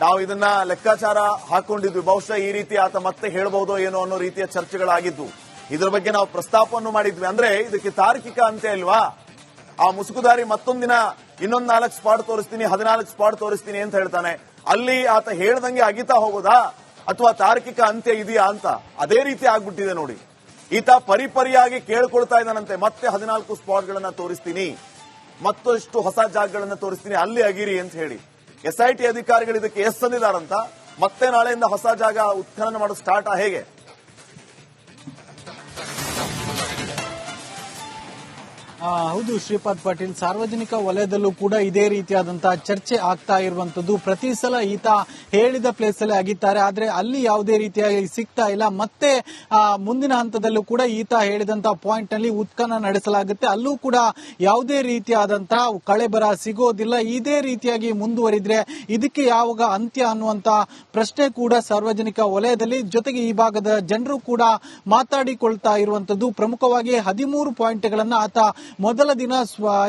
ನಾವು ಇದನ್ನ ಲೆಕ್ಕಾಚಾರ ಹಾಕೊಂಡಿದ್ವಿ. ಬಹುಶಃ ಈ ರೀತಿ ಆತ ಮತ್ತೆ ಹೇಳಬಹುದು ಏನೋ ಅನ್ನೋ ರೀತಿಯ ಚರ್ಚೆಗಳಾಗಿದ್ದು ಇದರ ಬಗ್ಗೆ ನಾವು ಪ್ರಸ್ತಾಪವನ್ನು ಮಾಡಿದ್ವಿ. ಅಂದ್ರೆ ಇದಕ್ಕೆ ತಾರ್ಕಿಕ ಅಂತ್ಯ ಇಲ್ವಾ ಆ ಮುಸುಕುದಾರಿ ಮತ್ತೊಂದಿನ ಇನ್ನೊಂದ್ ನಾಲ್ಕು ಸ್ಪಾಟ್ ತೋರಿಸ್ತೀನಿ, ಹದಿನಾಲ್ಕು ಸ್ಪಾಟ್ ತೋರಿಸ್ತೀನಿ ಅಂತ ಹೇಳ್ತಾನೆ. ಅಲ್ಲಿ ಆತ ಹೇಳ್ದಂಗೆ ಅಗಿತಾ ಹೋಗೋದಾ? ಅಥವಾ ತಾರ್ಕಿಕ ಅಂತ್ಯ ಇದೆಯಾ ಅಂತ? ಅದೇ ರೀತಿ ಆಗ್ಬಿಟ್ಟಿದೆ ನೋಡಿ. ಈತ ಪರಿಪರಿಯಾಗಿ ಕೇಳ್ಕೊಳ್ತಾ ಇದ್ದಾನಂತೆ. ಮತ್ತೆ ಹದಿನಾಲ್ಕು ಸ್ಪಾಟ್ಗಳನ್ನ ತೋರಿಸ್ತೀನಿ. ಮತ್ತಷ್ಟು ಹೊಸ ಜಾಗಗಳನ್ನ ತೋರಿಸ್ತೀನಿ. ಅಲ್ಲಿ ಅಗಿರಿ ಅಂತ ಹೇಳಿ. ಎಸ್ಐಟಿ ಅಧಿಕಾರಿಗಳು ಇದಕ್ಕೆ ಎಸ್ ತಂದಿದಾರಂತ ಮತ್ತೆ ನಾಳೆಯಿಂದ ಹೊಸ ಜಾಗ ಉತ್ಖನನ ಮಾಡೋದು ಸ್ಟಾರ್ಟ್ ಹೇಗೆ? ಹೌದು, ಶ್ರೀಪಾದ್ ಪಾಟೀಲ್, ಸಾರ್ವಜನಿಕ ವಲಯದಲ್ಲೂ ಕೂಡ ಇದೇ ರೀತಿಯಾದಂತಹ ಚರ್ಚೆ ಆಗ್ತಾ ಇರುವಂತದ್ದು. ಪ್ರತಿ ಸಲ ಈತ ಹೇಳಿದ ಪ್ಲೇಸ್ ಅಲ್ಲಿ ಆಗಿದ್ದಾರೆ. ಆದ್ರೆ ಅಲ್ಲಿ ಯಾವುದೇ ರೀತಿಯಾಗಿ ಸಿಗ್ತಾ ಇಲ್ಲ. ಮತ್ತೆ ಮುಂದಿನ ಹಂತದಲ್ಲೂ ಕೂಡ ಈತ ಹೇಳಿದಂತಹ ಪಾಯಿಂಟ್ನಲ್ಲಿ ಉತ್ಖನನ ನಡೆಸಲಾಗುತ್ತೆ. ಅಲ್ಲೂ ಕೂಡ ಯಾವುದೇ ರೀತಿಯಾದಂತಹ ಕಳೆಬರ ಸಿಗೋದಿಲ್ಲ. ಇದೇ ರೀತಿಯಾಗಿ ಮುಂದುವರಿದ್ರೆ ಇದಕ್ಕೆ ಯಾವಾಗ ಅಂತ್ಯ ಅನ್ನುವಂತ ಪ್ರಶ್ನೆ ಕೂಡ ಸಾರ್ವಜನಿಕ ವಲಯದಲ್ಲಿ, ಜೊತೆಗೆ ಈ ಭಾಗದ ಜನರು ಕೂಡ ಮಾತಾಡಿಕೊಳ್ತಾ ಇರುವಂತದ್ದು. ಪ್ರಮುಖವಾಗಿ ಹದಿಮೂರು ಪಾಯಿಂಟ್ಗಳನ್ನ ಆತ ಮೊದಲ ದಿನ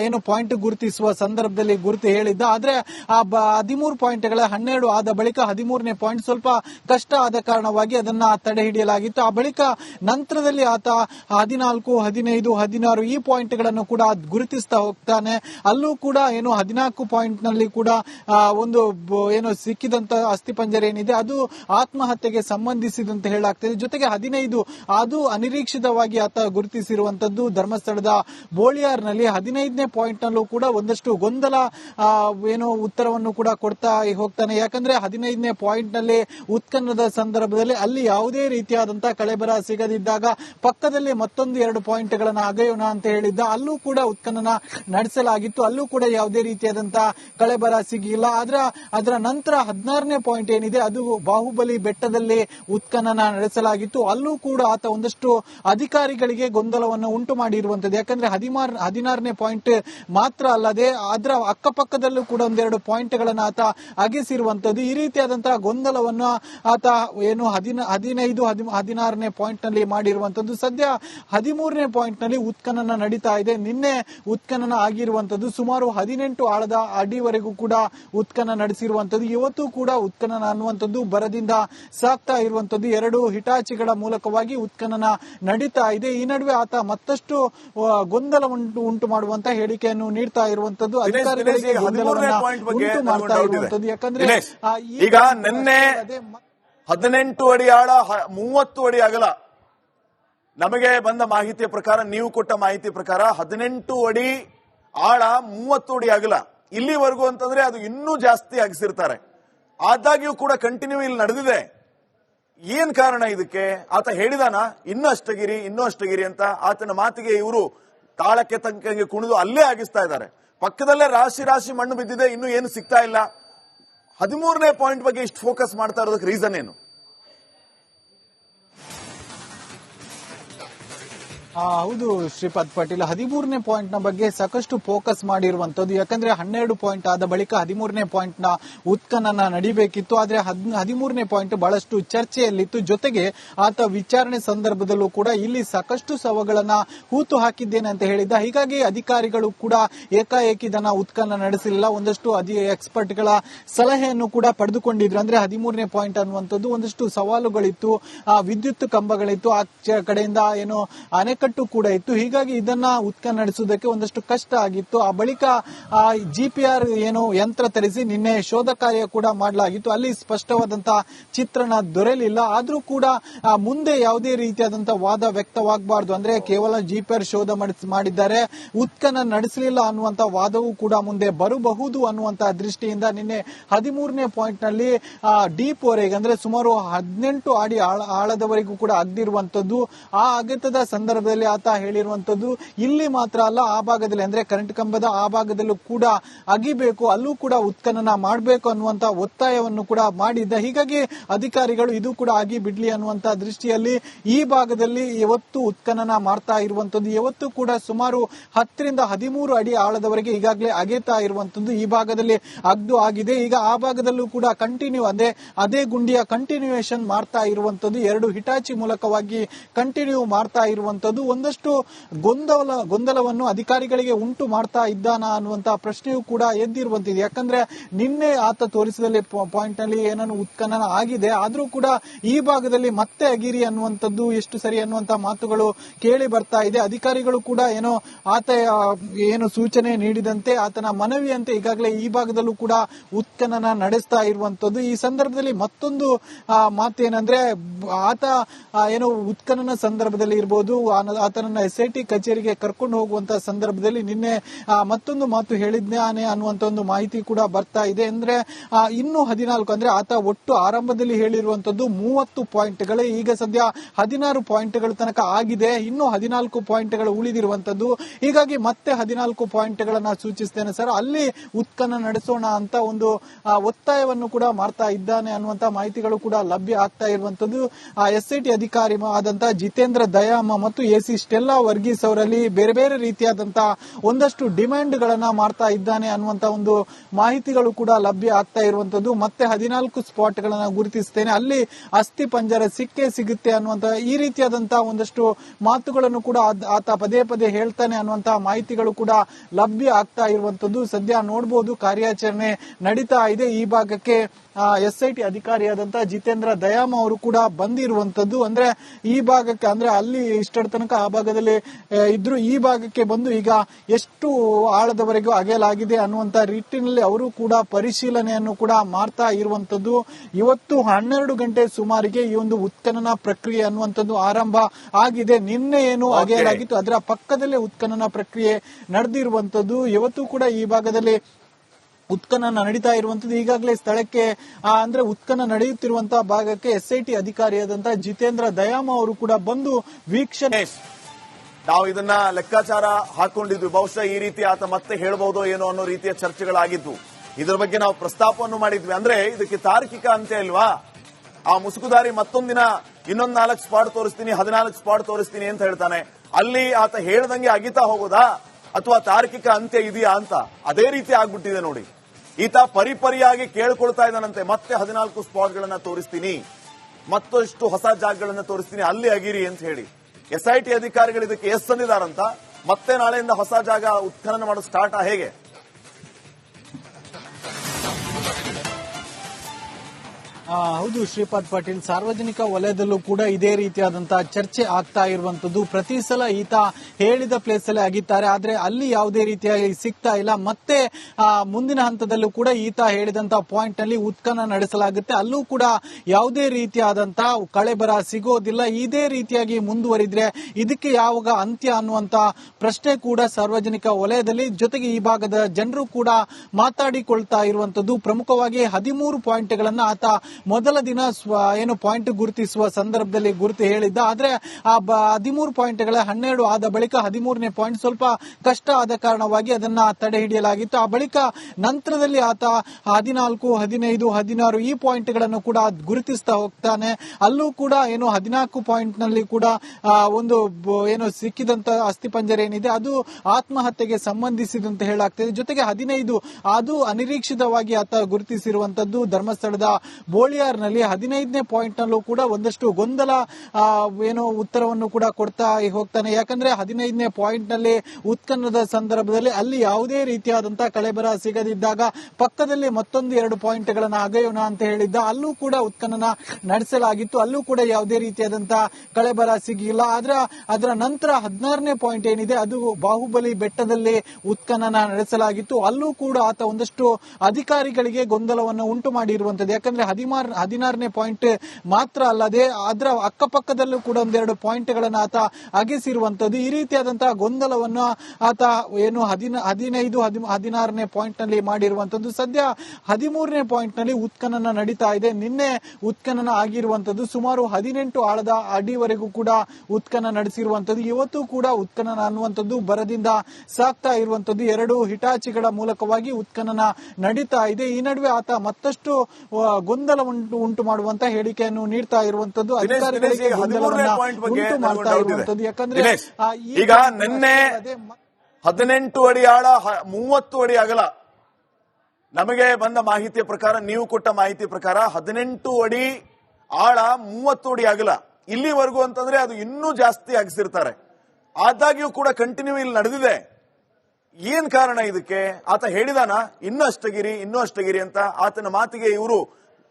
ಏನು ಪಾಯಿಂಟ್ ಗುರುತಿಸುವ ಸಂದರ್ಭದಲ್ಲಿ ಗುರುತು ಹೇಳಿದ್ದ. ಆದ್ರೆ ಆ ಹದಿಮೂರು ಪಾಯಿಂಟ್ಗಳ ಹನ್ನೆರಡು ಆದ ಬಳಿಕ ಹದಿಮೂರನೇ ಪಾಯಿಂಟ್ ಸ್ವಲ್ಪ ಕಷ್ಟ ಆದ ಕಾರಣವಾಗಿ ಅದನ್ನ ತಡೆ ಹಿಡಿಯಲಾಗಿತ್ತು. ಆ ಬಳಿಕ ನಂತರದಲ್ಲಿ ಆತ ಹದಿನಾಲ್ಕು, ಹದಿನೈದು, ಹದಿನಾರು ಈ ಪಾಯಿಂಟ್ಗಳನ್ನು ಕೂಡ ಗುರುತಿಸ್ತಾ ಹೋಗ್ತಾನೆ. ಅಲ್ಲೂ ಕೂಡ ಏನು ಹದಿನಾಲ್ಕು ಪಾಯಿಂಟ್ನಲ್ಲಿ ಕೂಡ ಒಂದು ಏನು ಸಿಕ್ಕಿದಂತ ಅಸ್ಥಿಪಂಜರ ಏನಿದೆ, ಅದು ಆತ್ಮಹತ್ಯೆಗೆ ಸಂಬಂಧಿಸಿದಂತೆ ಹೇಳಲಾಗ್ತದೆ. ಜೊತೆಗೆ ಹದಿನೈದು ಅದು ಅನಿರೀಕ್ಷಿತವಾಗಿ ಆತ ಗುರುತಿಸಿರುವಂತದ್ದು ಧರ್ಮಸ್ಥಳದ ಬೋಳಿಯಾರ್ನಲ್ಲಿ ಹದಿನೈದನೇ ಪಾಯಿಂಟ್ ನಲ್ಲೂ ಕೂಡ ಒಂದಷ್ಟು ಗೊಂದಲ ಏನು ಉತ್ತರವನ್ನು ಕೂಡ ಕೊಡ್ತಾ ಹೋಗ್ತಾನೆ. ಯಾಕಂದ್ರೆ ಹದಿನೈದನೇ ಪಾಯಿಂಟ್ನಲ್ಲಿ ಉತ್ಖನನದ ಸಂದರ್ಭದಲ್ಲಿ ಅಲ್ಲಿ ಯಾವುದೇ ರೀತಿಯಾದಂತಹ ಕಳೆಬರ ಸಿಗದಿದ್ದಾಗ ಪಕ್ಕದಲ್ಲಿ ಮತ್ತೊಂದು ಎರಡು ಪಾಯಿಂಟ್ ಗಳನ್ನ ಅಗೆಯೋಣ ಅಂತ ಹೇಳಿದ್ದ. ಅಲ್ಲೂ ಕೂಡ ಉತ್ಖನನ ನಡೆಸಲಾಗಿತ್ತು. ಅಲ್ಲೂ ಕೂಡ ಯಾವುದೇ ರೀತಿಯಾದಂತಹ ಕಳೆಬರ ಸಿಗಿಲ್ಲ. ಆದ್ರ, ಅದರ ನಂತರ ಹದಿನಾರನೇ ಪಾಯಿಂಟ್ ಏನಿದೆ, ಅದು ಬಾಹುಬಲಿ ಬೆಟ್ಟದಲ್ಲಿ ಉತ್ಖನನ ನಡೆಸಲಾಗಿತ್ತು. ಅಲ್ಲೂ ಕೂಡ ಆತ ಒಂದಷ್ಟು ಅಧಿಕಾರಿಗಳಿಗೆ ಗೊಂದಲವನ್ನು ಉಂಟು ಮಾಡಿರುವಂತದ್ದು ಯಾಕಂದ್ರೆ ಹದಿಮಾರ್ ಹದಿನಾರನೇ ಪಾಯಿಂಟ್ ಮಾತ್ರ ಅಲ್ಲದೆ ಅದರ ಅಕ್ಕಪಕ್ಕದಲ್ಲೂ ಕೂಡ ಒಂದೆರಡು ಪಾಯಿಂಟ್ ಗಳನ್ನ ಆತ ಅಗೆಸಿರುವಂತದ್ದು ಈ ರೀತಿಯಾದಂತಹ ಗೊಂದಲವನ್ನು ಆತ ಏನು ಹದಿನ ಹದಿನೈದು ಹದಿ- ಹದಿನಾರನೇ ಪಾಯಿಂಟ್ನಲ್ಲಿ ಮಾಡಿರುವಂತದ್ದು ಸದ್ಯ ಹದಿಮೂರನೇ ಪಾಯಿಂಟ್ನಲ್ಲಿ ಉತ್ಖನನ ನಡೀತಾ ಇದೆ. ನಿನ್ನೆ ಉತ್ಖನನ ಆಗಿರುವಂತದ್ದು ಸುಮಾರು ಹದಿನೆಂಟು ಆಳದ ಅಡಿವರೆಗೂ ಕೂಡ ಉತ್ಖನನ ನಡೆಸಿರುವಂತದ್ದು ಇವತ್ತು ಕೂಡ ಉತ್ಖನನ ಅನ್ನುವಂಥದ್ದು ಬರದಿಂದ ಸಾಕ್ತಾ ಇರುವಂತದ್ದು ಎರಡು ಹಿಟಾಚಿಗಳ ಮೂಲಕವಾಗಿ ಉತ್ಖನನ ನಡೀತಾ ಇದೆ. ಈ ನಡುವೆ ಆತ ಮತ್ತಷ್ಟು ಆ, ಗೊಂದಲ ಉಂಟು ಉಂಟು ಮಾಡುವಂತ ಹೇಳಿಕೆಯನ್ನು ನೀಡ್ತಾ ಇರುವಂತದ್ದು ಅಧಿಕಾರಿಗಳಿಗೆ ಉಂಟು ಮಾಡ್ತಾ ಇರುವಂತದ್ದು. ಯಾಕಂದ್ರೆ ಈಗ ನಿನ್ನೆ ಹದಿನೆಂಟು ಅಡಿ ಆಳ ಮೂವತ್ತು ಅಡಿ ಅಗಲ. ನಮಗೆ ಬಂದ ಮಾಹಿತಿಯ ಪ್ರಕಾರ ನೀವು ಕೊಟ್ಟ ಮಾಹಿತಿ ಪ್ರಕಾರ ಹದಿನೆಂಟು ಅಡಿ ಆಳ ಮೂವತ್ತು ಅಡಿ ಅಗಲ. ಇಲ್ಲಿವರೆಗೂ ಅಂತಂದ್ರೆ ಅದು ಇನ್ನೂ ಜಾಸ್ತಿ ಆಗಿಸಿರ್ತಾರೆ ಆದಾಗ್ಯೂ ಕೂಡ ಕಂಟಿನ್ಯೂ ಇಲ್ಲಿ ನಡೆದಿದೆ. ಏನ್ ಕಾರಣ ಇದಕ್ಕೆ? ಆತ ಹೇಳಿದಾನ? ಇನ್ನೂ ಅಷ್ಟಗಿರಿ ಇನ್ನೂ ಅಷ್ಟಗಿರಿ ಅಂತ ಆತನ ಮಾತಿಗೆ ಇವರು ತಾಳಕ್ಕೆ ತಕ್ಕಂಗೆ ಕುಣಿದು ಅಲ್ಲೇ ಆಗಿಸ್ತಾ ಇದ್ದಾರೆ. ಪಕ್ಕದಲ್ಲೇ ರಾಶಿ ರಾಶಿ ಮಣ್ಣು ಬಿದ್ದಿದೆ, ಇನ್ನೂ ಏನು ಸಿಗ್ತಾ ಇಲ್ಲ. ಹದಿಮೂರನೇ ಪಾಯಿಂಟ್ ಬಗ್ಗೆ ಇಷ್ಟು ಫೋಕಸ್ ಮಾಡ್ತಾ ಇರೋದಕ್ಕೆ ರೀಸನ್ ಏನು? ಹೌದು, ಶ್ರೀಪಾದ್ ಪಾಟೀಲ್. ಹದಿಮೂರನೇ ಪಾಯಿಂಟ್ನ ಬಗ್ಗೆ ಸಾಕಷ್ಟು ಫೋಕಸ್ ಮಾಡಿರುವಂತದ್ದು ಯಾಕಂದ್ರೆ ಹನ್ನೆರಡು ಪಾಯಿಂಟ್ ಆದ ಬಳಿಕ ಹದಿಮೂರನೇ ಪಾಯಿಂಟ್ನ ಉತ್ಖನನ ನಡಿಬೇಕಿತ್ತು. ಆದ್ರೆ ಹದಿಮೂರನೇ ಪಾಯಿಂಟ್ ಬಹಳಷ್ಟು ಚರ್ಚೆಯಲ್ಲಿತ್ತು. ಜೊತೆಗೆ ಆತ ವಿಚಾರಣೆ ಸಂದರ್ಭದಲ್ಲೂ ಕೂಡ ಇಲ್ಲಿ ಸಾಕಷ್ಟು ಸವಗಳನ್ನ ಹೂತು ಹಾಕಿದ್ದೇನೆ ಅಂತ ಹೇಳಿದ್ದ. ಹೀಗಾಗಿ ಅಧಿಕಾರಿಗಳು ಕೂಡ ಏಕಾಏಕಿ ಇದನ್ನ ಉತ್ಖನನ ನಡೆಸಲಿಲ್ಲ. ಒಂದಷ್ಟು ಅಧಿ ಎಕ್ಸ್ಪರ್ಟ್ಗಳ ಸಲಹೆಯನ್ನು ಕೂಡ ಪಡೆದುಕೊಂಡಿದ್ರು. ಅಂದ್ರೆ ಹದಿಮೂರನೇ ಪಾಯಿಂಟ್ ಅನ್ನುವಂಥದ್ದು ಒಂದಷ್ಟು ಸವಾಲುಗಳಿತ್ತು. ಆ, ವಿದ್ಯುತ್ ಕಂಬಗಳಿತ್ತು. ಆ ಕಡೆಯಿಂದ ಏನು ಅಣೆಕಟ್ಟು ಕೂಡ ಇತ್ತು. ಹೀಗಾಗಿ ಇದನ್ನ ಉತ್ಕ ನಡೆಸುವುದಕ್ಕೆ ಒಂದಷ್ಟು ಕಷ್ಟ ಆಗಿತ್ತು. ಆ ಬಳಿಕ ಆ ಜಿಪಿಆರ್ ಏನು ಯಂತ್ರ ತರಿಸಿ ನಿನ್ನೆ ಶೋಧ ಕಾರ್ಯ ಕೂಡ ಮಾಡಲಾಗಿತ್ತು. ಅಲ್ಲಿ ಸ್ಪಷ್ಟವಾದಂತಹ ಚಿತ್ರಣ ದೊರೆಯಲಿಲ್ಲ. ಆದ್ರೂ ಕೂಡ ಮುಂದೆ ಯಾವುದೇ ರೀತಿಯಾದಂತಹ ವಾದ ವ್ಯಕ್ತವಾಗಬಾರದು. ಅಂದ್ರೆ ಕೇವಲ ಜಿಪಿಆರ್ ಶೋಧ ಮಾಡಿಸ್- ಮಾಡಿದ್ದಾರೆ. ಉತ್ಕನ ನಡೆಸಲಿಲ್ಲ ಅನ್ನುವಂತ ವಾದವೂ ಕೂಡ ಮುಂದೆ ಬರಬಹುದು ಅನ್ನುವಂತ ದೃಷ್ಟಿಯಿಂದ ನಿನ್ನೆ ಹದಿಮೂರನೇ ಪಾಯಿಂಟ್ನಲ್ಲಿ ಡೀಪ್ ವರೆಗೆ ಅಂದ್ರೆ ಸುಮಾರು ಹದಿನೆಂಟು ಅಡಿ ಆಳ- ಆಳದವರೆಗೂ ಕೂಡ ಅಗ್ದಿರುವಂತದ್ದು ಆ ಅಗತ್ಯದ ಸಂದರ್ಭದಲ್ಲಿ ಆತ ಹೇಳಿರುವಂತದ್ದು ಇಲ್ಲಿ ಮಾತ್ರ ಅಲ್ಲ, ಆ ಭಾಗದಲ್ಲಿ ಅಂದ್ರೆ ಕರೆಂಟ್ ಕಂಬದ ಆ ಭಾಗದಲ್ಲೂ ಕೂಡ ಅಗಿಬೇಕು, ಅಲ್ಲೂ ಕೂಡ ಉತ್ಖನನ ಮಾಡಬೇಕು ಅನ್ನುವಂತ ಒತ್ತಾಯವನ್ನು ಕೂಡ ಮಾಡಿದ್ದ. ಹೀಗಾಗಿ ಅಧಿಕಾರಿಗಳು ಇದು ಕೂಡ ಆಗಿ ಬಿಡ್ಲಿ ಅನ್ನುವಂತ ದೃಷ್ಟಿಯಲ್ಲಿ ಈ ಭಾಗದಲ್ಲಿ ಇವತ್ತು ಉತ್ಖನನ ಮಾಡ್ತಾ ಇರುವಂತದ್ದು. ಇವತ್ತು ಕೂಡ ಸುಮಾರು ಹತ್ತರಿಂದ ಹದಿಮೂರು ಅಡಿ ಆಳದವರೆಗೆ ಈಗಾಗಲೇ ಅಗೆತಾ ಇರುವಂತದ್ದು ಈ ಭಾಗದಲ್ಲಿ ಅಗ್ದು ಆಗಿದೆ. ಈಗ ಆ ಭಾಗದಲ್ಲೂ ಕೂಡ ಕಂಟಿನ್ಯೂ ಅಂದ್ರೆ ಅದೇ ಗುಂಡಿಯ ಕಂಟಿನ್ಯೂಯೇಷನ್ ಮಾಡ್ತಾ ಇರುವಂತದ್ದು. ಎರಡು ಹಿಟಾಚಿ ಮೂಲಕವಾಗಿ ಕಂಟಿನ್ಯೂ ಮಾಡ್ತಾ ಇರುವಂತದ್ದು. ಒಂದಷ್ಟು ಗೊಂದಲ, ಗೊಂದಲವನ್ನು ಅಧಿಕಾರಿಗಳಿಗೆ ಉಂಟು ಮಾಡ್ತಾ ಇದ್ದಾನ ಅನ್ನುವಂತಹ ಪ್ರಶ್ನೆಯೂ ಕೂಡ ಎದ್ದಿರುವಂತಿದೆ. ಯಾಕಂದ್ರೆ ನಿನ್ನೆ ಆತ ತೋರಿಸಿದಲ್ಲಿ ಪಾಯಿಂಟ್ನಲ್ಲಿ ಏನನ್ನು ಉತ್ಖನನ ಆಗಿದೆ, ಆದ್ರೂ ಕೂಡ ಈ ಭಾಗದಲ್ಲಿ ಮತ್ತೆ ಅಗಿರಿ ಅನ್ನುವಂಥದ್ದು ಎಷ್ಟು ಸರಿ ಅನ್ನುವಂತ ಮಾತುಗಳು ಕೇಳಿ ಬರ್ತಾ ಇದೆ. ಅಧಿಕಾರಿಗಳು ಕೂಡ ಏನೋ ಆತ ಏನು ಸೂಚನೆ ನೀಡಿದಂತೆ ಆತನ ಮನವಿಯಂತೆ ಈಗಾಗಲೇ ಈ ಭಾಗದಲ್ಲೂ ಕೂಡ ಉತ್ಖನನ ನಡೆಸ್ತಾ ಇರುವಂತದ್ದು ಈ ಸಂದರ್ಭದಲ್ಲಿ ಮತ್ತೊಂದು ಮಾತೇನಂದ್ರೆ, ಆತ ಏನೋ ಉತ್ಖನನ ಸಂದರ್ಭದಲ್ಲಿ ಇರ್ಬೋದು ಆನ- ಆತನನ್ನ ಎಸ್ ಐ ಟಿ ಕಚೇರಿಗೆ ಕರ್ಕೊಂಡು ಹೋಗುವಂತ ಸಂದರ್ಭದಲ್ಲಿ ನಿನ್ನೆ ಮತ್ತೊಂದು ಮಾತು ಹೇಳಿದ್ದಾನೆ ಅನ್ನುವಂತ ಒಂದು ಮಾಹಿತಿ ಕೂಡ ಬರ್ತಾ ಇದೆ. ಅಂದ್ರೆ ಇನ್ನು ಹದಿನಾಲ್ಕು, ಅಂದ್ರೆ ಆತ ಒಟ್ಟು ಆರಂಭದಲ್ಲಿ ಹೇಳಿರುವಂತದ್ದು ಮೂವತ್ತು ಪಾಯಿಂಟ್ಗಳೇ. ಈಗ ಸದ್ಯ ಹದಿನಾರು ಪಾಯಿಂಟ್ಗಳ ತನಕ ಆಗಿದೆ. ಇನ್ನು ಹದಿನಾಲ್ಕು ಪಾಯಿಂಟ್ಗಳು ಉಳಿದಿರುವಂತದ್ದು. ಹೀಗಾಗಿ ಮತ್ತೆ ಹದಿನಾಲ್ಕು ಪಾಯಿಂಟ್ಗಳನ್ನ ಸೂಚಿಸ್ತೇನೆ ಸರ್. ಅಲ್ಲಿ ಉತ್ಕನ್ನ ನಡೆಸೋಣ ಅಂತ ಒಂದು ಒತ್ತಾಯವನ್ನು ಕೂಡ ಮಾಡ್ತಾ ಇದ್ದಾನೆ ಅನ್ನುವಂತ ಮಾಹಿತಿಗಳು ಕೂಡ ಲಭ್ಯ ಆಗ್ತಾ ಇರುವಂತದ್ದು. ಎಸ್ ಐ ಟಿ ಅಧಿಕಾರಿ ಆದಂತಹ ಜಿತೇಂದ್ರ ದಯಾಮ ಮತ್ತು ಎ ಸಿ ಸ್ಟೆಲ್ಲಾ ವರ್ಗೀಸ್ ಅವರಲ್ಲಿ ಬೇರೆ ಬೇರೆ ರೀತಿಯಾದಂತಹ ಒಂದಷ್ಟು ಡಿಮ್ಯಾಂಡ್ ಗಳನ್ನ ಮಾಡ್ತಾ ಇದ್ದಾನೆ ಅನ್ನುವಂತ ಒಂದು ಮಾಹಿತಿಗಳು ಕೂಡ ಲಭ್ಯ ಆಗ್ತಾ ಇರುವಂತದ್ದು. ಮತ್ತೆ ಹದಿನಾಲ್ಕು ಸ್ಪಾಟ್ ಗಳನ್ನ ಗುರುತಿಸ್ತೇನೆ. ಅಲ್ಲಿ ಅಸ್ಥಿ ಪಂಜರ ಸಿಕ್ಕೇ ಸಿಗುತ್ತೆ ಅನ್ನುವಂತ ಈ ರೀತಿಯಾದಂತಹ ಒಂದಷ್ಟು ಮಾತುಗಳನ್ನು ಕೂಡ ಆತ ಪದೇ ಪದೇ ಹೇಳ್ತಾನೆ ಅನ್ನುವಂತಹ ಮಾಹಿತಿಗಳು ಕೂಡ ಲಭ್ಯ ಆಗ್ತಾ ಇರುವಂತದ್ದು. ಸದ್ಯ ನೋಡಬಹುದು ಕಾರ್ಯಾಚರಣೆ ನಡೀತಾ ಇದೆ. ಈ ಭಾಗಕ್ಕೆ ಎಸ್ ಐ ಟಿ ಅಧಿಕಾರಿಯಾದಂತಹ ಜಿತೇಂದ್ರ ದಯಾಮ ಅವರು ಕೂಡ ಬಂದಿರುವಂತದ್ದು. ಅಂದ್ರೆ ಈ ಭಾಗಕ್ಕೆ ಅಂದ್ರೆ ಅಲ್ಲಿ ಇಷ್ಟರ ತನಕ ಆ ಭಾಗದಲ್ಲಿ ಇದ್ರು ಈ ಭಾಗಕ್ಕೆ ಬಂದು ಈಗ ಎಷ್ಟು ಆಳದವರೆಗೂ ಅಗೆಯಲಾಗಿದೆ ಅನ್ನುವಂತ ರೀತಿಯಲ್ಲಿ ಅವರು ಕೂಡ ಪರಿಶೀಲನೆಯನ್ನು ಕೂಡ ಮಾಡ್ತಾ ಇರುವಂತದ್ದು. ಇವತ್ತು ಹನ್ನೆರಡು ಗಂಟೆ ಸುಮಾರಿಗೆ ಈ ಒಂದು ಉತ್ಖನನ ಪ್ರಕ್ರಿಯೆ ಅನ್ನುವಂಥದ್ದು ಆರಂಭ ಆಗಿದೆ. ನಿನ್ನೆ ಏನು. ಅಗೆಯಲಾಗಿತ್ತು ಅದರ ಪಕ್ಕದಲ್ಲೇ ಉತ್ಖನನ ಪ್ರಕ್ರಿಯೆ ನಡೆದಿರುವಂತದ್ದು. ಇವತ್ತು ಕೂಡ ಈ ಭಾಗದಲ್ಲಿ ಉತ್ಖನನ ನಡೀತಾ ಇರುವಂತದ್ದು ಈಗಾಗಲೇ ಸ್ಥಳಕ್ಕೆ ಆ, ಅಂದ್ರೆ ಉತ್ಖನ ನಡೆಯುತ್ತಿರುವಂತಹ ಭಾಗಕ್ಕೆ ಎಸ್ ಐ ಟಿ ಅಧಿಕಾರಿಯಾದಂತಹ ಜಿತೇಂದ್ರ ದಯಾಮ ಅವರು ಕೂಡ ಬಂದು ವೀಕ್ಷಣೆ ನಾವು ಇದನ್ನ ಲೆಕ್ಕಾಚಾರ ಹಾಕೊಂಡಿದ್ವಿ. ಬಹುಶಃ ಈ ರೀತಿ ಆತ ಮತ್ತೆ ಹೇಳಬಹುದು ಏನೋ ಅನ್ನೋ ರೀತಿಯ ಚರ್ಚೆಗಳಾಗಿದ್ವು ಇದರ ಬಗ್ಗೆ ನಾವು ಪ್ರಸ್ತಾಪವನ್ನು ಮಾಡಿದ್ವಿ. ಅಂದ್ರೆ ಇದಕ್ಕೆ ತಾರ್ಕಿಕ ಅಂತ್ಯ ಇಲ್ವಾ? ಆ ಮುಸುಕುದಾರಿ ಮತ್ತೊಂದಿನ ಇನ್ನೊಂದ್ ನಾಲ್ಕು ಸ್ಪಾಟ್ ತೋರಿಸ್ತೀನಿ ಹದಿನಾಲ್ಕು ಸ್ಪಾಟ್ ತೋರಿಸ್ತೀನಿ ಅಂತ ಹೇಳ್ತಾನೆ. ಅಲ್ಲಿ ಆತ ಹೇಳ್ದಂಗೆ ಅಗಿತಾ ಹೋಗೋದಾ? ಅಥವಾ ತಾರ್ಕಿಕ ಅಂತ್ಯ ಇದೆಯಾ ಅಂತ ಅದೇ ರೀತಿ ಆಗ್ಬಿಟ್ಟಿದೆ ನೋಡಿ. ಈತ ಪರಿಪರಿಯಾಗಿ ಕೇಳ್ಕೊಳ್ತಾ ಇದ್ದಾನಂತೆ. ಮತ್ತೆ ಹದಿನಾಲ್ಕು ಸ್ಪಾಟ್ಗಳನ್ನ ತೋರಿಸ್ತೀನಿ. ಮತ್ತಷ್ಟು ಹೊಸ ಜಾಗಗಳನ್ನ ತೋರಿಸ್ತೀನಿ. ಅಲ್ಲಿ ಅಗಿರಿ ಅಂತ ಹೇಳಿ. ಎಸ್ಐಟಿ ಅಧಿಕಾರಿಗಳು ಇದಕ್ಕೆ ಎಸ್ ಅಂದಿದಾರಂತ ಮತ್ತೆ ನಾಳೆಯಿಂದ ಹೊಸ ಜಾಗ ಉತ್ಖನನ ಮಾಡೋದು ಸ್ಟಾರ್ಟ್ ಹೇಗೆ? ಹೌದು, ಶ್ರೀಪಾದ್ ಪಾಟೀಲ್, ಸಾರ್ವಜನಿಕ ವಲಯದಲ್ಲೂ ಕೂಡ ಇದೇ ರೀತಿಯಾದಂತಹ ಚರ್ಚೆ ಆಗ್ತಾ ಇರುವಂತದ್ದು. ಪ್ರತಿ ಸಲ ಈತ ಹೇಳಿದ ಪ್ಲೇಸ್ ಅಲ್ಲಿ ಆಗಿದ್ದಾರೆ. ಆದ್ರೆ ಅಲ್ಲಿ ಯಾವುದೇ ರೀತಿಯಾಗಿ ಸಿಗ್ತಾ ಇಲ್ಲ. ಮತ್ತೆ ಮುಂದಿನ ಹಂತದಲ್ಲೂ ಕೂಡ ಈತ ಹೇಳಿದಂತ ಪಾಯಿಂಟ್ನಲ್ಲಿ ಉತ್ಖನ ನಡೆಸಲಾಗುತ್ತೆ. ಅಲ್ಲೂ ಕೂಡ ಯಾವುದೇ ರೀತಿಯಾದಂತಹ ಕಳೆಬರ ಸಿಗೋದಿಲ್ಲ. ಇದೇ ರೀತಿಯಾಗಿ ಮುಂದುವರಿದ್ರೆ ಇದಕ್ಕೆ ಯಾವಾಗ ಅಂತ್ಯ ಅನ್ನುವಂತ ಪ್ರಶ್ನೆ ಕೂಡ ಸಾರ್ವಜನಿಕ ವಲಯದಲ್ಲಿ, ಜೊತೆಗೆ ಈ ಭಾಗದ ಜನರು ಕೂಡ ಮಾತಾಡಿಕೊಳ್ತಾ ಇರುವಂತದ್ದು. ಪ್ರಮುಖವಾಗಿ ಹದಿಮೂರು ಪಾಯಿಂಟ್ಗಳನ್ನು ಆತ ಮೊದಲ ದಿನ ಏನು ಪಾಯಿಂಟ್ ಗುರುತಿಸುವ ಸಂದರ್ಭದಲ್ಲಿ ಗುರುತು ಹೇಳಿದ್ದ. ಆದ್ರೆ ಆ ಹದಿಮೂರು ಪಾಯಿಂಟ್ಗಳ ಹನ್ನೆರಡು ಆದ ಬಳಿಕ ಹದಿಮೂರನೇ ಪಾಯಿಂಟ್ ಸ್ವಲ್ಪ ಕಷ್ಟ ಆದ ಕಾರಣವಾಗಿ ಅದನ್ನ ತಡೆ ಹಿಡಿಯಲಾಗಿತ್ತು. ಆ ಬಳಿಕ ನಂತರದಲ್ಲಿ ಆತ ಹದಿನಾಲ್ಕು, ಹದಿನೈದು, ಹದಿನಾರು ಈ ಪಾಯಿಂಟ್ಗಳನ್ನು ಕೂಡ ಗುರುತಿಸ್ತಾ ಹೋಗ್ತಾನೆ. ಅಲ್ಲೂ ಕೂಡ ಏನು ಹದಿನಾಲ್ಕು ಪಾಯಿಂಟ್ನಲ್ಲಿ ಕೂಡ ಒಂದು ಏನು ಸಿಕ್ಕಿದಂತ ಅಸ್ಥಿಪಂಜರ ಏನಿದೆ, ಅದು ಆತ್ಮಹತ್ಯೆಗೆ ಸಂಬಂಧಿಸಿದಂತ ಹೇಳಾಗ್ತದೆ ಜೊತೆಗೆ ಹದಿನೈದು, ಅದು ಅನಿರೀಕ್ಷಿತವಾಗಿ ಆತ ಗುರುತಿಸಿರುವಂತದ್ದು ಧರ್ಮಸ್ಥಳದ ಬೋಳಿಯಾರ್ನಲ್ಲಿ ಹದಿನೈದನೇ ಪಾಯಿಂಟ್ ನಲ್ಲೂ ಕೂಡ ಒಂದಷ್ಟು ಗೊಂದಲ ಏನು ಉತ್ತರವನ್ನು ಕೂಡ ಕೊಡ್ತಾ ಹೋಗ್ತಾನೆ. ಯಾಕಂದ್ರೆ ಹದಿನೈದನೇ ಪಾಯಿಂಟ್ನಲ್ಲಿ ಉತ್ಖನನದ ಸಂದರ್ಭದಲ್ಲಿ ಅಲ್ಲಿ ಯಾವುದೇ ರೀತಿಯಾದಂತಹ ಕಳೆಬರ ಸಿಗದಿದ್ದಾಗ ಪಕ್ಕದಲ್ಲಿ ಮತ್ತೊಂದು ಎರಡು ಪಾಯಿಂಟ್ ಗಳನ್ನ ಅಗೆಯೋಣ ಅಂತ ಹೇಳಿದ್ದ. ಅಲ್ಲೂ ಕೂಡ ಉತ್ಖನನ ನಡೆಸಲಾಗಿತ್ತು. ಅಲ್ಲೂ ಕೂಡ ಯಾವುದೇ ರೀತಿಯಾದಂತ ಕಳೆಬರ ಸಿಗಿಲ್ಲ. ಆದ್ರೆ, ಅದರ ನಂತರ ಹದಿನಾರನೇ ಪಾಯಿಂಟ್ ಏನಿದೆ, ಅದು ಬಾಹುಬಲಿ ಬೆಟ್ಟದಲ್ಲಿ ಉತ್ಖನನ ನಡೆಸಲಾಗಿತ್ತು. ಅಲ್ಲೂ ಕೂಡ ಆತ ಒಂದಷ್ಟು ಅಧಿಕಾರಿಗಳಿಗೆ ಗೊಂದಲವನ್ನು ಉಂಟು ಮಾಡಿರುವಂತದ್ದು ಯಾಕಂದ್ರೆ ಹದಿಮಾರ್ ಹದಿನಾರನೇ ಪಾಯಿಂಟ್ ಮಾತ್ರ ಅಲ್ಲದೆ ಅದರ ಅಕ್ಕಪಕ್ಕದಲ್ಲೂ ಕೂಡ ಒಂದೆರಡು ಪಾಯಿಂಟ್ಗಳನ್ನು ಆತ ಅಗೆಸಿರುವಂತದ್ದು ಈ ರೀತಿಯಾದಂತಹ ಗೊಂದಲವನ್ನ ಆತ ಏನು ಹದಿನ, ಹದಿನೈದು, ಹದಿ- ಹದಿನಾರನೇ ಪಾಯಿಂಟ್ನಲ್ಲಿ ಮಾಡಿರುವಂತದ್ದು ಸದ್ಯ ಹದಿಮೂರನೇ ಪಾಯಿಂಟ್ನಲ್ಲಿ ಉತ್ಖನನ ನಡೀತಾ ಇದೆ. ನಿನ್ನೆ ಉತ್ಖನನ ಆಗಿರುವಂತದ್ದು ಸುಮಾರು ಹದಿನೆಂಟು ಆಳದ ಅಡಿವರೆಗೂ ಕೂಡ ಉತ್ಖನ ನಡೆಸಿರುವಂತದ್ದು ಇವತ್ತು ಕೂಡ ಉತ್ಖನನ ಅನ್ನುವಂಥದ್ದು ಬರದಿಂದ ಸಾಕ್ತಾ ಇರುವಂತದ್ದು ಎರಡು ಹಿಟಾಚಿಗಳ ಮೂಲಕವಾಗಿ ಉತ್ಖನನ ನಡೀತಾ ಇದೆ. ಈ ನಡುವೆ ಆತ ಮತ್ತಷ್ಟು ಗೊಂದಲ ಉಂಟು ಉಂಟು ಮಾಡುವಂತ ಹೇಳಿಕೆಯನ್ನು ನೀಡ್ತಾ ಇರುವಂತದ್ದು ಅಧಿಕಾರಿಗಳಿಗೆ ಉಂಟು ಮಾಡ್ತಾ. ಇರುವಂತದ್ದು. ಯಾಕಂದ್ರೆ ಈಗ ನಿನ್ನೆ ಹದಿನೆಂಟು ಅಡಿ ಆಳ ಮೂವತ್ತು ಅಡಿ ಅಗಲ. ನಮಗೆ ಬಂದ ಮಾಹಿತಿಯ ಪ್ರಕಾರ ನೀವು ಕೊಟ್ಟ ಮಾಹಿತಿ ಪ್ರಕಾರ ಹದಿನೆಂಟು ಅಡಿ ಆಳ ಮೂವತ್ತು ಅಡಿ ಅಗಲ. ಇಲ್ಲಿವರೆಗೂ ಅಂತಂದ್ರೆ ಅದು ಇನ್ನೂ ಜಾಸ್ತಿ ಆಗಿಸಿರ್ತಾರೆ. ಆದಾಗ್ಯೂ ಕೂಡ ಕಂಟಿನ್ಯೂ ಇಲ್ಲಿ ನಡೆದಿದೆ. ಏನ್ ಕಾರಣ ಇದಕ್ಕೆ? ಆತ ಹೇಳಿದಾನ? ಇನ್ನೂ ಅಷ್ಟಗಿರಿ ಇನ್ನೂ ಅಷ್ಟಗಿರಿ ಅಂತ ಆತನ ಮಾತಿಗೆ ಇವರು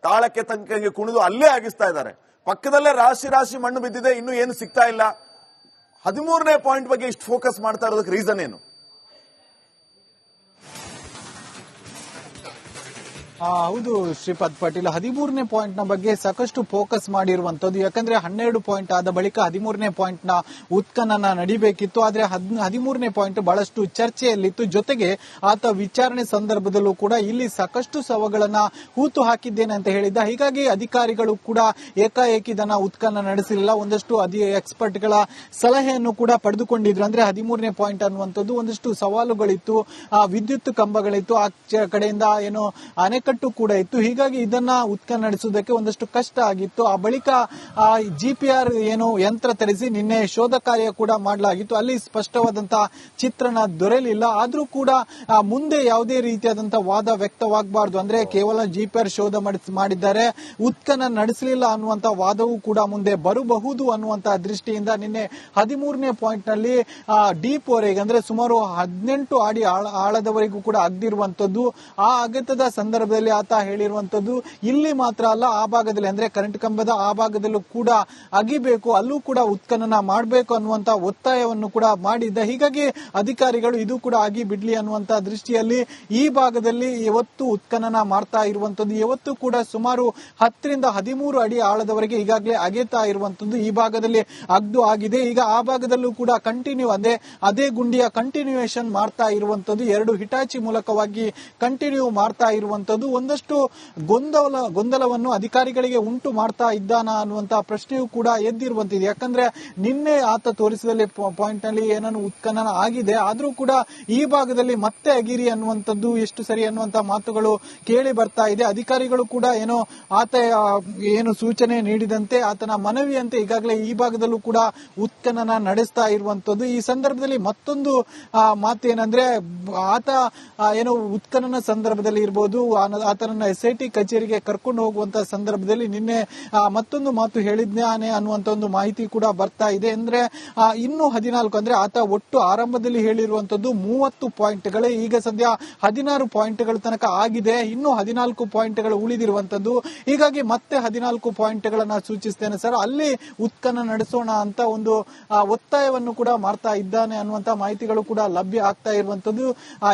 ತಾಳಕ್ಕೆ ತಂಕಂಗೆ ಕುಣಿದು ಅಲ್ಲೇ ಆಗಿಸ್ತಾ ಇದ್ದಾರೆ. ಪಕ್ಕದಲ್ಲೇ ರಾಶಿ ರಾಶಿ ಮಣ್ಣು ಬಿದ್ದಿದೆ, ಇನ್ನು ಏನು ಸಿಗ್ತಾ ಇಲ್ಲ. ಹದಿಮೂರನೇ ಪಾಯಿಂಟ್ ಬಗ್ಗೆ ಇಷ್ಟು ಫೋಕಸ್ ಮಾಡ್ತಾ ಇರೋದಕ್ಕೆ ರೀಸನ್ ಏನು? ಹೌದು, ಶ್ರೀಪಾದ್ ಪಾಟೀಲ್. ಹದಿಮೂರನೇ ಪಾಯಿಂಟ್ನ ಬಗ್ಗೆ ಸಾಕಷ್ಟು ಫೋಕಸ್ ಮಾಡಿರುವಂತದ್ದು ಯಾಕಂದ್ರೆ ಹನ್ನೆರಡು ಪಾಯಿಂಟ್ ಆದ ಬಳಿಕ ಹದಿಮೂರನೇ ಪಾಯಿಂಟ್ನ ಉತ್ಖನನ ನಡಿಬೇಕಿತ್ತು. ಆದ್ರೆ ಹದಿಮೂರನೇ ಪಾಯಿಂಟ್ ಬಹಳಷ್ಟು ಚರ್ಚೆಯಲ್ಲಿತ್ತು. ಜೊತೆಗೆ ಆತ ವಿಚಾರಣೆ ಸಂದರ್ಭದಲ್ಲೂ ಕೂಡ ಇಲ್ಲಿ ಸಾಕಷ್ಟು ಸವಗಳನ್ನ ಹೂತು ಹಾಕಿದ್ದೇನೆ ಅಂತ ಹೇಳಿದ್ದ. ಹೀಗಾಗಿ ಅಧಿಕಾರಿಗಳು ಕೂಡ ಏಕಾಏಕಿ ದನ ಉತ್ಖನನ ನಡೆಸಿರಲಿಲ್ಲ. ಒಂದಷ್ಟು ಅಧಿ ಎಕ್ಸ್ಪರ್ಟ್ಗಳ ಸಲಹೆಯನ್ನು ಕೂಡ ಪಡೆದುಕೊಂಡಿದ್ರು. ಅಂದ್ರೆ ಹದಿಮೂರನೇ ಪಾಯಿಂಟ್ ಅನ್ನುವಂಥದ್ದು ಒಂದಷ್ಟು ಸವಾಲುಗಳಿತ್ತು. ಆ ವಿದ್ಯುತ್ ಕಂಬಗಳಿತ್ತು. ಆ ಕಡೆಯಿಂದ ಏನು ಅಣೆಕಟ್ಟು ಕೂಡ ಇತ್ತು. ಹೀಗಾಗಿ ಇದನ್ನ ಉತ್ಕನ್ನಡಿಸುವುದಕ್ಕೆ ಒಂದಷ್ಟು ಕಷ್ಟ ಆಗಿತ್ತು. ಆ ಬಳಿಕ ಆ ಜಿಪಿಆರ್ ಏನು ಯಂತ್ರ ತರಿಸಿ ನಿನ್ನೆ ಶೋಧ ಕಾರ್ಯ ಕೂಡ ಮಾಡಲಾಗಿತ್ತು. ಅಲ್ಲಿ ಸ್ಪಷ್ಟವಾದಂತಹ ಚಿತ್ರಣ ದೊರೆಯಲಿಲ್ಲ. ಆದರೂ ಕೂಡ ಮುಂದೆ ಯಾವುದೇ ರೀತಿಯಾದಂತಹ ವಾದ ವ್ಯಕ್ತವಾಗಬಾರದು. ಅಂದ್ರೆ ಕೇವಲ ಜಿಪಿಆರ್ ಶೋಧ ಮಾಡಿದ್ದಾರೆ. ಉತ್ಖನ ನಡೆಸಲಿಲ್ಲ ಅನ್ನುವಂತ ವಾದವೂ ಕೂಡ ಮುಂದೆ ಬರಬಹುದು ಅನ್ನುವಂತಹ ದೃಷ್ಟಿಯಿಂದ ನಿನ್ನೆ ಹದಿಮೂರನೇ ಪಾಯಿಂಟ್ನಲ್ಲಿ ಡೀಪ್ ವರೆಗೆ ಅಂದ್ರೆ ಸುಮಾರು ಹದಿನೆಂಟು ಅಡಿ ಆಳ- ಆಳದವರೆಗೂ ಕೂಡ ಅಗ್ದಿರುವಂತದ್ದು ಆ ಅಗತ್ಯದ ಸಂದರ್ಭದಲ್ಲಿ ಆತ ಹೇಳಿರುವಂತದ್ದು ಇಲ್ಲಿ ಮಾತ್ರ ಅಲ್ಲ, ಆ ಭಾಗದಲ್ಲಿ ಅಂದ್ರೆ ಕರೆಂಟ್ ಕಂಬದ ಆ ಭಾಗದಲ್ಲೂ ಕೂಡ ಅಗಿಬೇಕು, ಅಲ್ಲೂ ಕೂಡ ಉತ್ಖನನ ಮಾಡಬೇಕು ಅನ್ನುವಂತ ಒತ್ತಾಯವನ್ನು ಕೂಡ ಮಾಡಿದ್ದ. ಹೀಗಾಗಿ ಅಧಿಕಾರಿಗಳು ಇದು ಕೂಡ ಆಗಿ ಬಿಡ್ಲಿ ಅನ್ನುವಂತ ದೃಷ್ಟಿಯಲ್ಲಿ ಈ ಭಾಗದಲ್ಲಿ ಇವತ್ತು ಉತ್ಖನನ ಮಾಡ್ತಾ ಇರುವಂತದ್ದು. ಇವತ್ತು ಕೂಡ ಸುಮಾರು ಹತ್ತರಿಂದ ಹದಿಮೂರು ಅಡಿ ಆಳದವರೆಗೆ ಈಗಾಗಲೇ ಅಗೆತಾ ಇರುವಂತದ್ದು ಈ ಭಾಗದಲ್ಲಿ ಅಗ್ದು ಆಗಿದೆ. ಈಗ ಆ ಭಾಗದಲ್ಲೂ ಕೂಡ ಕಂಟಿನ್ಯೂ ಅಂದ್ರೆ ಅದೇ ಗುಂಡಿಯ ಕಂಟಿನ್ಯೂಯೇಷನ್ ಮಾಡ್ತಾ ಇರುವಂತದ್ದು. ಎರಡು ಹಿಟಾಚಿ ಮೂಲಕವಾಗಿ ಕಂಟಿನ್ಯೂ ಮಾಡ್ತಾ ಇರುವಂತದ್ದು. ಒಂದಷ್ಟು ಗೊಂದಲ, ಗೊಂದಲವನ್ನು ಅಧಿಕಾರಿಗಳಿಗೆ ಉಂಟು ಮಾಡ್ತಾ ಇದ್ದಾನ ಅನ್ನುವಂತಹ ಪ್ರಶ್ನೆಯೂ ಕೂಡ ಎದ್ದಿರುವಂತಿದೆ. ಯಾಕಂದ್ರೆ ನಿನ್ನೆ ಆತ ತೋರಿಸಿದಲ್ಲಿ ಪಾಯಿಂಟ್ನಲ್ಲಿ ಏನನ್ನು ಉತ್ಖನನ ಆಗಿದೆ. ಆದರೂ ಕೂಡ ಈ ಭಾಗದಲ್ಲಿ ಮತ್ತೆ ಅಗಿರಿ ಅನ್ನುವಂಥದ್ದು ಎಷ್ಟು ಸರಿ ಅನ್ನುವಂತಹ ಮಾತುಗಳು ಕೇಳಿ ಬರ್ತಾ ಇದೆ. ಅಧಿಕಾರಿಗಳು ಕೂಡ ಏನೋ ಆತ ಏನು ಸೂಚನೆ ನೀಡಿದಂತೆ ಆತನ ಮನವಿಯಂತೆ ಈಗಾಗಲೇ ಈ ಭಾಗದಲ್ಲೂ ಕೂಡ ಉತ್ಖನನ ನಡೆಸ್ತಾ ಇರುವಂತದ್ದು ಈ ಸಂದರ್ಭದಲ್ಲಿ ಮತ್ತೊಂದು ಮಾತು ಏನಂದ್ರೆ ಆತ ಏನೋ ಉತ್ಖನನ ಸಂದರ್ಭದಲ್ಲಿ ಇರ್ಬೋದು ಆನ- ಆತನನ್ನ ಎಸ್ ಐ ಟಿ ಕಚೇರಿಗೆ ಕರ್ಕೊಂಡು ಹೋಗುವಂತ ಸಂದರ್ಭದಲ್ಲಿ ನಿನ್ನೆ ಮತ್ತೊಂದು ಮಾತು ಹೇಳಿದ್ದಾನೆ ಅನ್ನುವಂತ ಒಂದು ಮಾಹಿತಿ ಕೂಡ ಬರ್ತಾ ಇದೆ. ಅಂದ್ರೆ ಇನ್ನು ಹದಿನಾಲ್ಕು, ಅಂದ್ರೆ ಆತ ಒಟ್ಟು ಆರಂಭದಲ್ಲಿ ಹೇಳಿರುವಂತದ್ದು ಮೂವತ್ತು ಪಾಯಿಂಟ್ಗಳೇ. ಈಗ ಸದ್ಯ ಹದಿನಾರು ಪಾಯಿಂಟ್ಗಳ ತನಕ ಆಗಿದೆ. ಇನ್ನು ಹದಿನಾಲ್ಕು ಪಾಯಿಂಟ್ಗಳು ಉಳಿದಿರುವಂತದ್ದು ಹೀಗಾಗಿ ಮತ್ತೆ ಹದಿನಾಲ್ಕು ಪಾಯಿಂಟ್ಗಳನ್ನ ಸೂಚಿಸ್ತೇನೆ ಸರ್. ಅಲ್ಲಿ ಉತ್ಖನ ನಡೆಸೋಣ ಅಂತ ಒಂದು ಒತ್ತಾಯವನ್ನು ಕೂಡ ಮಾಡ್ತಾ ಇದ್ದಾನೆ ಅನ್ನುವಂತ ಮಾಹಿತಿಗಳು ಕೂಡ ಲಭ್ಯ ಆಗ್ತಾ ಇರುವಂತದ್ದು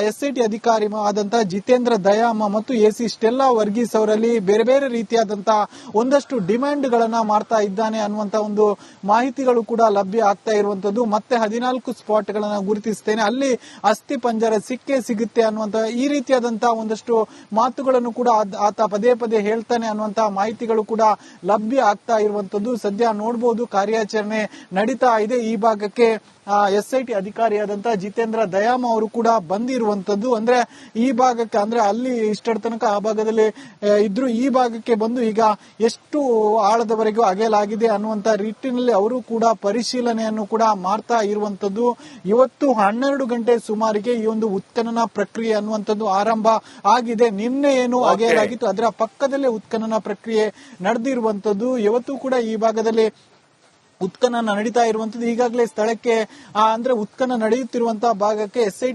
ಎಸ್ ಐ ಟಿ ಅಧಿಕಾರಿ ಆದಂತಹ ಜಿತೇಂದ್ರ ದಯಾಮ ಮತ್ತು ಎ ಸಿ ಸ್ಟೆಲ್ಲಾ ವರ್ಗೀಸ್ ಅವರಲ್ಲಿ ಬೇರೆ ಬೇರೆ ರೀತಿಯಾದಂತಹ ಒಂದಷ್ಟು ಡಿಮ್ಯಾಂಡ್ ಗಳನ್ನ ಮಾಡ್ತಾ ಇದ್ದಾನೆ ಅನ್ನುವಂತ ಒಂದು ಮಾಹಿತಿಗಳು ಕೂಡ ಲಭ್ಯ ಆಗ್ತಾ ಇರುವಂತದ್ದು. ಮತ್ತೆ ಹದಿನಾಲ್ಕು ಸ್ಪಾಟ್ ಗಳನ್ನ ಗುರುತಿಸ್ತೇನೆ. ಅಲ್ಲಿ ಅಸ್ಥಿ ಪಂಜರ ಸಿಕ್ಕೆ ಸಿಗುತ್ತೆ ಅನ್ನುವಂತ ಈ ರೀತಿಯಾದಂತಹ ಒಂದಷ್ಟು ಮಾತುಗಳನ್ನು ಕೂಡ ಆತ ಪದೇ ಪದೇ ಹೇಳ್ತಾನೆ ಅನ್ನುವಂತಹ ಮಾಹಿತಿಗಳು ಕೂಡ ಲಭ್ಯ ಆಗ್ತಾ ಇರುವಂತದ್ದು. ಸದ್ಯ ನೋಡಬಹುದು ಕಾರ್ಯಾಚರಣೆ ನಡೀತಾ ಇದೆ. ಈ ಭಾಗಕ್ಕೆ ಎಸ್ ಐ ಟಿ ಅಧಿಕಾರಿಯಾದಂತಹ ಜಿತೇಂದ್ರ ದಯಾಮ ಅವರು ಕೂಡ ಬಂದಿರುವಂತದ್ದು. ಅಂದ್ರೆ ಈ ಭಾಗಕ್ಕೆ ಅಂದ್ರೆ ಅಲ್ಲಿ ಇಷ್ಟರ ತನಕ ಆ ಭಾಗದಲ್ಲಿ ಇದ್ರು ಈ ಭಾಗಕ್ಕೆ ಬಂದು ಈಗ ಎಷ್ಟು ಆಳದವರೆಗೂ ಅಗೆಯಲಾಗಿದೆ ಅನ್ನುವಂತ ರೀತಿಯಲ್ಲಿ ಅವರು ಕೂಡ ಪರಿಶೀಲನೆಯನ್ನು ಕೂಡ ಮಾಡ್ತಾ ಇರುವಂತದ್ದು. ಇವತ್ತು ಹನ್ನೆರಡು ಗಂಟೆ ಸುಮಾರಿಗೆ ಈ ಒಂದು ಉತ್ಖನನ ಪ್ರಕ್ರಿಯೆ ಅನ್ನುವಂಥದ್ದು ಆರಂಭ ಆಗಿದೆ. ನಿನ್ನೆ ಏನು. ಅಗೆಯಲಾಗಿತ್ತು ಅದರ ಪಕ್ಕದಲ್ಲೇ ಉತ್ಖನನ ಪ್ರಕ್ರಿಯೆ ನಡೆದಿರುವಂತದ್ದು. ಇವತ್ತು ಕೂಡ ಈ ಭಾಗದಲ್ಲಿ ಉತ್ಖನನ ನಡೀತಾ ಇರುವಂತದ್ದು ಈಗಾಗಲೇ ಸ್ಥಳಕ್ಕೆ ಅಂದ್ರೆ ಉತ್ಖನ ನಡೆಯುತ್ತಿರುವಂತಹ ಭಾಗಕ್ಕೆ ಎಸ್ ಐ